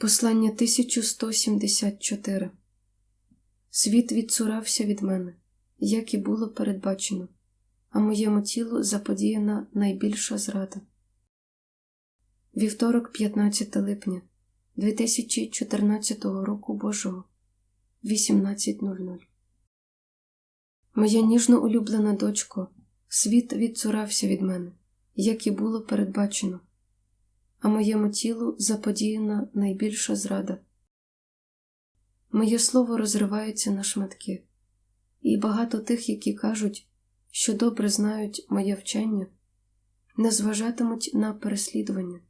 Послання 1174 Світ відцурався від мене, як і було передбачено, а моєму тілу заподіяна найбільша зрада. Вівторок, 15 липня 2014 року Божого 18.00 Моя ніжно улюблена дочко, світ відцурався від мене, як і було передбачено а моєму тілу заподіяна найбільша зрада. Моє слово розривається на шматки, і багато тих, які кажуть, що добре знають моє вчення, не зважатимуть на переслідування,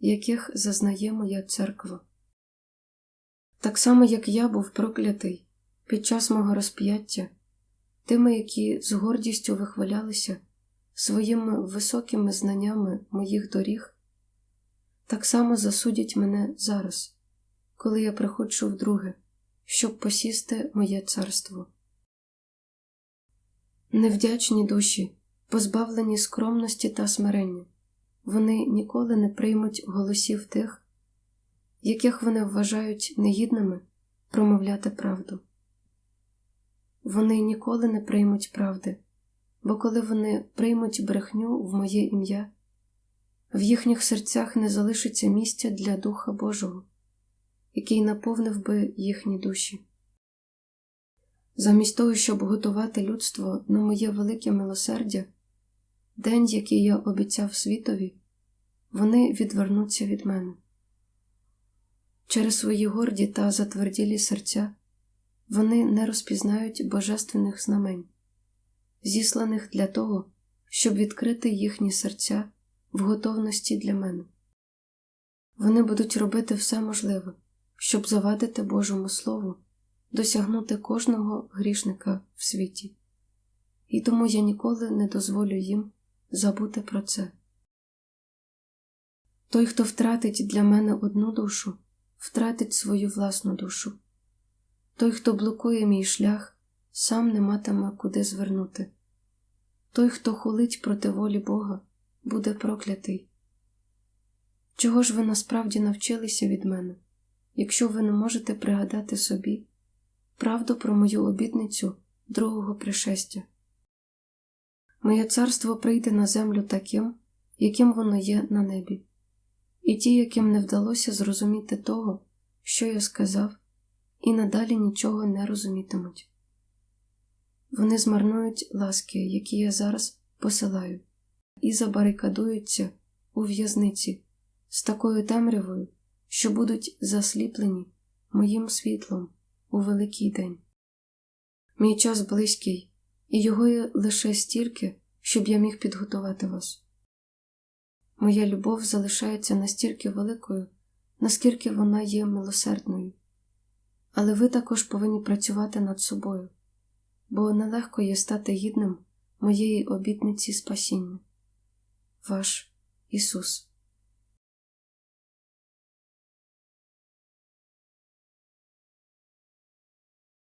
яких зазнає моя церква. Так само, як я був проклятий під час мого розп'яття, тими, які з гордістю вихвалялися своїми високими знаннями моїх доріг так само засудять мене зараз, коли я приходжу вдруге, щоб посісти моє царство. Невдячні душі, позбавлені скромності та смирення, вони ніколи не приймуть голосів тих, яких вони вважають негідними промовляти правду. Вони ніколи не приймуть правди, бо коли вони приймуть брехню в моє ім'я, в їхніх серцях не залишиться місця для Духа Божого, який наповнив би їхні душі. Замість того, щоб готувати людство на моє велике милосердя, день, який я обіцяв світові, вони відвернуться від мене. Через свої горді та затверділі серця вони не розпізнають божественних знамень, зісланих для того, щоб відкрити їхні серця в готовності для мене. Вони будуть робити все можливе, щоб завадити Божому Слову, досягнути кожного грішника в світі, і тому я ніколи не дозволю їм забути про це. Той, хто втратить для мене одну душу, втратить свою власну душу. Той, хто блокує мій шлях, сам не матиме куди звернути. Той, хто хулить проти волі Бога, буде проклятий. Чого ж ви насправді навчилися від мене, якщо ви не можете пригадати собі правду про мою обітницю другого пришестя? Моє царство прийде на землю таким, яким воно є на небі, і ті, яким не вдалося зрозуміти того, що я сказав, і надалі нічого не розумітимуть. Вони змарнують ласки, які я зараз посилаю і забарикадуються у в'язниці з такою темрявою, що будуть засліплені моїм світлом у великий день. Мій час близький, і його є лише стільки, щоб я міг підготувати вас. Моя любов залишається настільки великою, наскільки вона є милосердною, але ви також повинні працювати над собою, бо нелегко є стати гідним моєї обітниці спасіння ваш Ісус.